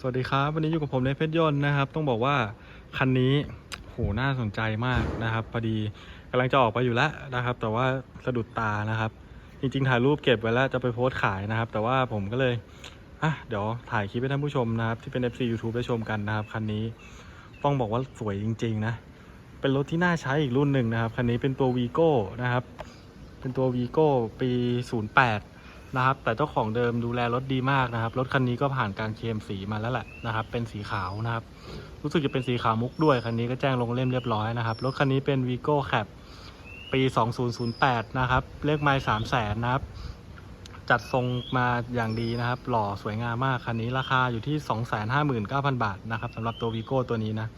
สวัสดีครับวันนี้อยู่กับผมในเพชรยนต์นะครับ ต้องบอกว่าคันนี้โหน่าสนใจมากนะครับพอดีกำลังจะออกไปอยู่แล้วนะครับ แต่ว่าสะดุดตานะครับ จริงๆถ่ายรูปเก็บไว้แล้วจะไปโพสต์ขายนะครับ แต่ว่าผมก็เลยอะเดี๋ยวถ่ายคลิปให้ท่านผู้ชมนะครับ ที่เป็น FC YouTube ได้ชมกันนะครับคันนี้ต้องบอกว่าสวยจริง ๆ นะ เป็นรถที่น่าใช้อีกรุ่นหนึ่งนะครับคันนี้เป็นตัว Vigo นะครับ เป็นตัว Vigo ปี 08 นะครับ แต่เจ้าของเดิมดูแลรถดีมากนะครับ รถคันนี้ก็ผ่านการเคลมสีมาแล้วแหละนะครับ เป็นสีขาวนะครับ รู้สึกจะเป็นสีขาวมุกด้วยคันนี้ก็แจ้งลงเล่มเรียบร้อยนะครับ รถคันนี้เป็น Vigo Cap ปี 2008 นะครับ เลขไมล์3 0 0 0 0นนะครับ จัดทรงมาอย่างดีนะครับ หล่อสวยงามมากคันนี้ราคาอยู่ที่ 259,000 บาทนะครับสำหรับตัว Vigo ตัวนี้นะ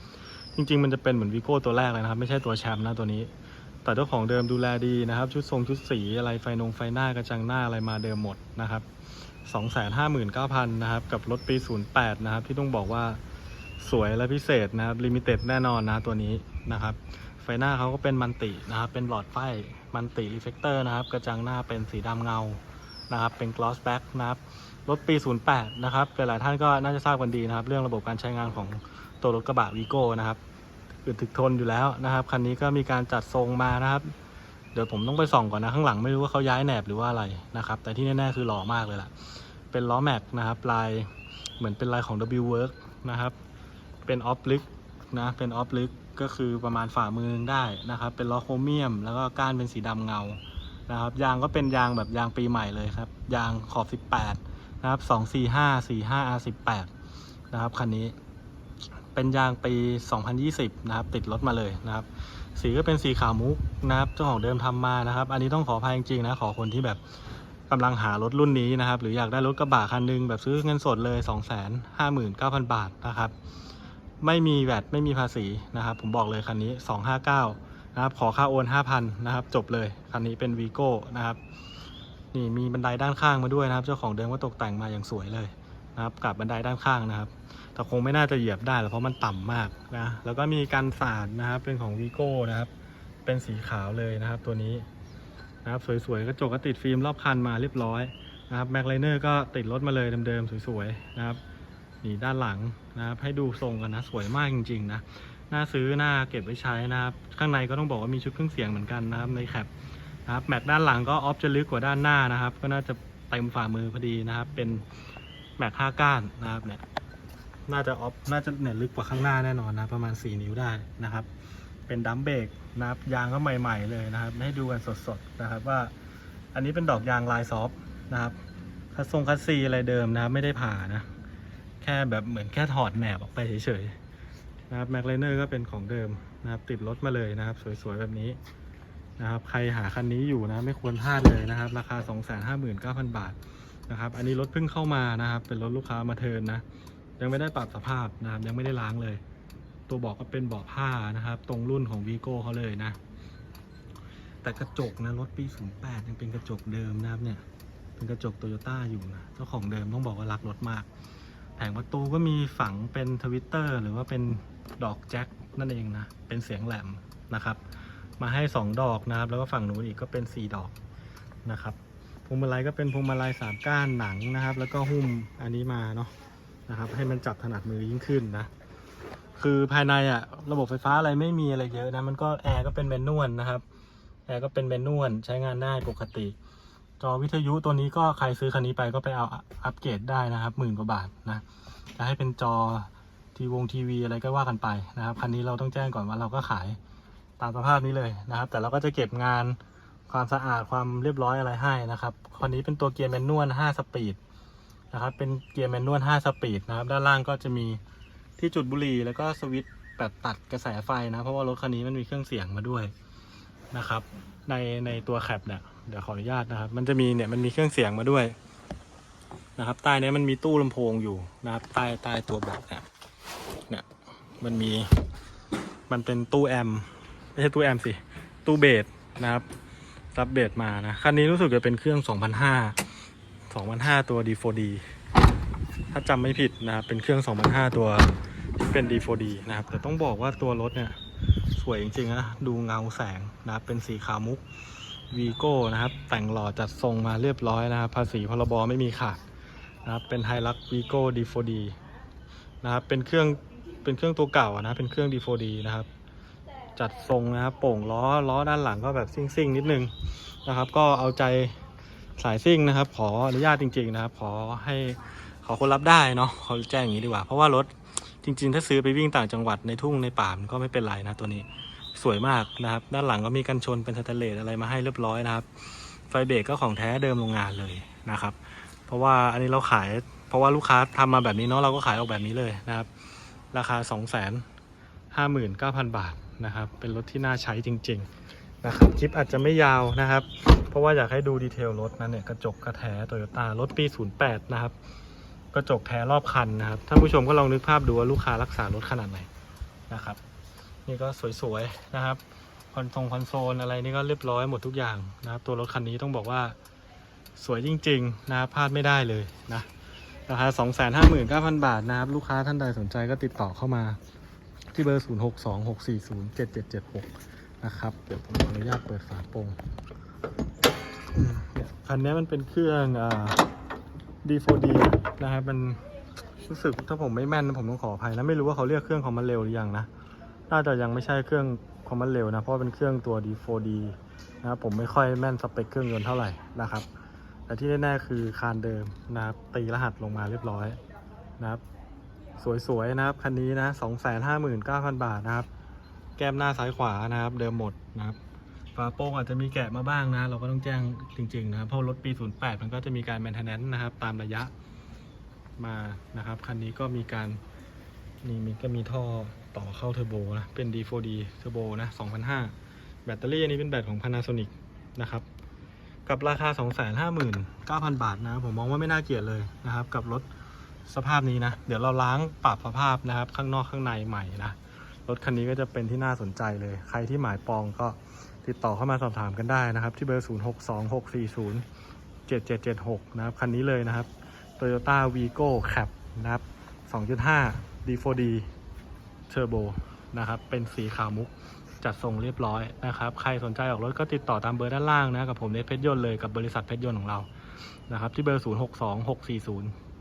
จริง ๆ มันจะเป็นเหมือน Vigo ตัวแรกเลยนะครับ ไม่ใช่ตัวแชมป์นะตัวนี้ แต่เจ้าของเดิมดูแลดีนะครับ ชุดทรงชุดสีอะไรไฟนงไฟหน้ากระจังหน้าอะไรมาเดิมหมดนะครับ259,000นะครับกับรถปี 08 นะครับ ที่ต้องบอกว่าสวยและพิเศษนะครับลิมิเต็ดแน่นอนนะตัวนี้นะครับ ไฟหน้าเขาก็เป็นมันตินะครับ เป็นหลอดไฟมันติรีเฟกเตอร์นะครับ กระจังหน้าเป็นสีดำเงานะครับ เป็น gloss back นะครับรถปี 08 นะครับหลายๆท่านก็น่าจะทราบกันดีนะครับ เรื่องระบบการใช้งานของตัวรถกระบะวีโก้นะครับ อึดถึกทนอยู่แล้วนะครับ คันนี้ก็มีการจัดทรงมานะครับ เดี๋ยวผมต้องไปส่องก่อนนะข้างหลังไม่รู้ว่าเขาย้ายแหนบหรือว่าอะไรนะครับ แต่ที่แน่ๆคือหล่อมากเลยล่ะ เป็นล้อแม็กนะครับ ลายเหมือนเป็นลายของ W Work นะครับ เป็นออฟลิกนะ เป็นออฟลิกก็คือประมาณฝ่ามือได้นะครับ เป็นล้อโครเมียม แล้วก็ก้านเป็นสีดำเงานะครับ ยางก็เป็นยางแบบยางปีใหม่เลยครับ ยางขอบ 18 นะครับ 245 45 R18 นะครับคันนี้ เป็นยางปี 2020 นะครับ ติดรถมาเลยนะครับ สีก็เป็นสีขาวมุกนะครับเจ้าของเดิมทำมานะครับ อันนี้ต้องขออภัยจริงๆนะขอคนที่แบบกำลังหารถรุ่นนี้นะครับ หรืออยากได้รถกระบะคันหนึงแบบซื้อเงินสดเลย 259,000 บาทนะครับ ไม่มีแวดไม่มีภาษีนะครับ ผมบอกเลยคันนี้ 259 นะครับ ขอค่าโอน 5,000 นะครับ จบเลยคันนี้เป็นวีโก้นะครับนี่มีบันไดด้านข้างมาด้วยนะครับ เจ้าของเดิมก็ตกแต่งมาอย่างสวยเลย นะครับกับบันไดด้านข้างนะครับ แต่คงไม่น่าจะเหยียบได้หรอกเพราะมันต่ำมากนะแล้วก็มีการสาดนะครับเป็นของวีโก้นะครับเป็นสีขาวเลยนะครับตัวนี้นะครับสวยๆกระจกก็ติดฟิล์มรอบคันมาเรียบร้อยนะครับแม็กไลเนอร์ก็ติดรถมาเลยเดิมๆสวยๆนะครับนี่ด้านหลังนะครับให้ดูทรงกันนะสวยมากจริงๆนะน่าซื้อน่าเก็บไว้ใช้นะครับ ข้างในก็ต้องบอกว่ามีชุดเครื่องเสียงเหมือนกันนะครับในแคปนะครับแม็กด้านหลังก็ออฟจะลึกกว่าด้านหน้านะครับ ก็น่าจะเต็มฝ่ามือพอดีนะครับ เป็น แม็กห้าก้านนะครับเนี่ยน่าจะออฟน่าจะเนี่ยลึกกว่าข้างหน้าแน่นอนนะ ประมาณ 4 นิ้วได้นะครับ เป็นดัมเบรกนะครับยางก็ใหม่ ๆ เลยนะครับ ให้ดูกันสดๆนะครับว่า อันนี้เป็นดอกยางลายซอฟต์นะครับคัสซงคัสซีอะไรเดิมนะครับไม่ได้ผ่านะ แค่แบบเหมือนแค่ถอดแหนบออกไปเฉยๆนะครับแม็กไลเนอร์ก็เป็นของเดิมนะครับ ติดรถมาเลยนะครับ สวยๆแบบนี้นะครับ ใครหาคันนี้อยู่นะ ไม่ควรพลาดเลยนะครับ ราคา 259,000 บาท นะครับ อันนี้รถเพิ่งเข้ามานะครับ เป็นรถลูกค้ามาเทินนะ ยังไม่ได้ปรับสภาพนะครับ ยังไม่ได้ล้างเลย ตัวเบอกก็เป็นเบาะผ้านะครับ ตรงรุ่นของวีโก้เขาเลยนะ แต่กระจกนะรถปี 08 ยังเป็นกระจกเดิมนะครับเนี่ย เป็นกระจกโตโยต้าอยู่นะ เจ้าของเดิมต้องบอกว่ารักรถมาก แผงประตูก็มีฝังเป็นทวิตเตอร์หรือว่าเป็นดอกแจ็คนั่นเองนะ เป็นเสียงแหลมนะครับ มาให้ 2 ดอกนะครับ แล้วก็ฝั่งนู้นอีกก็เป็น 4 ดอกนะครับ พวงมาลัยก็เป็นพวงมาลัยสามก้านหนังนะครับ แล้วก็หุ้มอันนี้มาเนาะนะครับ ให้มันจับถนัดมือยิ่งขึ้นนะ คือภายในอะระบบไฟฟ้าอะไรไม่มีอะไรเยอะนะ มันก็แอร์ก็เป็นแมนนวลนะครับ แอร์ก็เป็นแมนนวลใช้งานได้ปกติ จอวิทยุตัวนี้ก็ใครซื้อคันนี้ไปก็ไปเอาอัปเกรดได้นะครับหมื่นกว่าบาทนะจะให้เป็นจอทีวงทีวีอะไรก็ว่ากันไปนะครับคันนี้เราต้องแจ้งก่อนว่าเราก็ขายตามสภาพนี้เลยนะครับ แต่เราก็จะเก็บงาน ความสะอาดความเรียบร้อยอะไรให้นะครับคันนี้เป็นตัวเกียร์แมนนวล5สปีดนะครับ เป็นเกียร์แมนนวล5สปีดนะครับ ด้านล่างก็จะมีที่จุดบุหรี่แล้วก็สวิตช์แบบตัดกระแสไฟนะ เพราะว่ารถคันนี้มันมีเครื่องเสียงมาด้วยนะครับ ในในตัวแคปเนี่ยเดี๋ยวขออนุญาตนะครับ มันจะมีเนี่ยมันมีเครื่องเสียงมาด้วยนะครับ ใต้นี้มันมีตู้ลำโพงอยู่นะครับ ใต้ใต้ตัวเบาะเนี่ยเนี่ยมันมี มันเป็นตู้แอมป์ไม่ใช่ตู้แอมป์สิ ตู้เบสนะครับ รับเบสมานะ คันนี้รู้สึกจะเป็นเครื่อง 2005 2005 ตัว D4D ถ้าจำไม่ผิดนะครับเป็นเครื่อง 2005 ตัวที่เป็น D4D นะครับ แต่ต้องบอกว่าตัวรถเนี่ยสวยจริงๆนะ ดูเงาแสงนะครับ เป็นสีขาวมุกวีโก้นะครับ แต่งหล่อจัดทรงมาเรียบร้อยนะครับ ภาษีพรบไม่มีขาดนะครับ เป็นไฮลักวีโก้ D4D นะครับ เป็นเครื่อง เป็นเครื่องตัวเก่านะ เป็นเครื่อง D4D นะครับ จัดทรงนะครับ โป่งล้อล้อด้านหลังก็แบบซิ่งซิ่งๆนิดนึงนะครับ ก็เอาใจสายซิ่งนะครับ ขออนุญาตจริง ๆ นะครับ ขอให้ขอคนรับได้เนาะขาแจ้งอย่างนี้ดีกว่า เพราะว่ารถจริง ๆ ถ้าซื้อไปวิ่งต่างจังหวัดในทุ่งในป่ามันก็ไม่เป็นไรนะตัวนี้สวยมากนะครับ ด้านหลังก็มีกันชนเป็นสแตนเลสอะไรมาให้เรียบร้อยนะครับ ไฟเบรกก็ของแท้เดิมโรงงานเลยนะครับ เพราะว่าอันนี้เราขาย เพราะว่าลูกค้าทำมาแบบนี้เนาะเราก็ขายออกแบบนี้เลยนะครับ ราคา 2 5 9 0 0 0 บาท นะครับ เป็นรถที่น่าใช้จริง ๆ นะครับ คลิปอาจจะไม่ยาวนะครับ เพราะว่าอยากให้ดูดีเทลรถนะเนี่ย กระจกกระแท้โตโยต้ารถปี 08 นะครับ กระจกแท้รอบคันนะครับท่านผู้ชมก็ลองนึกภาพดูว่าลูกค้ารักษารถขนาดไหนนะครับ นี่ก็สวยๆนะครับคอนโซลคอนโซลอะไรนี่ก็เรียบร้อยหมดทุกอย่างนะครับ ตัวรถคันนี้ต้องบอกว่าสวยจริงๆนะครับพลาดไม่ได้เลยนะราคา 259,000 บาทนะครับ ลูกค้าท่านใดสนใจก็ติดต่อเข้ามา ที่เบอร์ 0626407776 นะครับ เดี๋ยวผมขออนุญาตเปิดฝาโปร่งอืมเนี่ยคันนี้มันเป็นเครื่องอ่า D4D นะครับมันรู้สึกถ้าผมไม่แม่นผมต้องขออภัยนะไม่รู้ว่าเขาเรียกเครื่องคอมมานเร็วหรือยังนะน่าจะยังไม่ใช่เครื่องคอมมานเร็วนะเพราะเป็นเครื่องตัว D4D นะครับผมไม่ค่อยแม่นสเปคเครื่องยนต์เท่าไหร่นะครับ แต่ที่แน่ๆคือคานเดิมนะครับตีรหัสลงมาเรียบร้อยนะครับ สวยๆนะครับ คันนี้นะ259,000บาทนะครับ แก้มหน้าซ้ายขวานะครับ เดิมหมดนะครับฝาโปร่งอาจจะมีแกะมาบ้างนะ เราก็ต้องแจ้งจริงๆนะครับเพราะรถปี 08 มันก็จะมีการ maintenance นะครับ ตามระยะมานะครับ คันนี้ก็มีการนี่มีก็มีท่อต่อเข้าเทอร์โบนะ เป็น D4D เทอร์โบนะ2,500แบตเตอรี่อันนี้เป็นแบตของ Panasonic นะครับ กับราคา 259,000 บาทนะ ผมมองว่าไม่น่าเกลียดเลยนะครับ กับรถ สภาพนี้นะ เดี๋ยวเราล้างปรับสภาพนะครับ ข้างนอกข้างในใหม่นะรถคันนี้ก็จะเป็นที่น่าสนใจเลย ใครที่หมายปองก็ติดต่อเข้ามาสอบถามกันได้นะครับ ที่เบอร์ 0626407776 นะครับ คันนี้เลยนะครับ Toyota Vigo Cap นะครับ 2.5 D4D Turbo นะครับ เป็นสีขาวมุก จัดส่งเรียบร้อยนะครับ ใครสนใจออกรถก็ติดต่อตามเบอร์ด้านล่างนะ กับผมเนทเพชรยนต์เลยกับบริษัทเพชรยนต์ของเรา นะครับ ที่เบอร์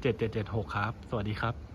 7776 ครับ สวัสดีครับ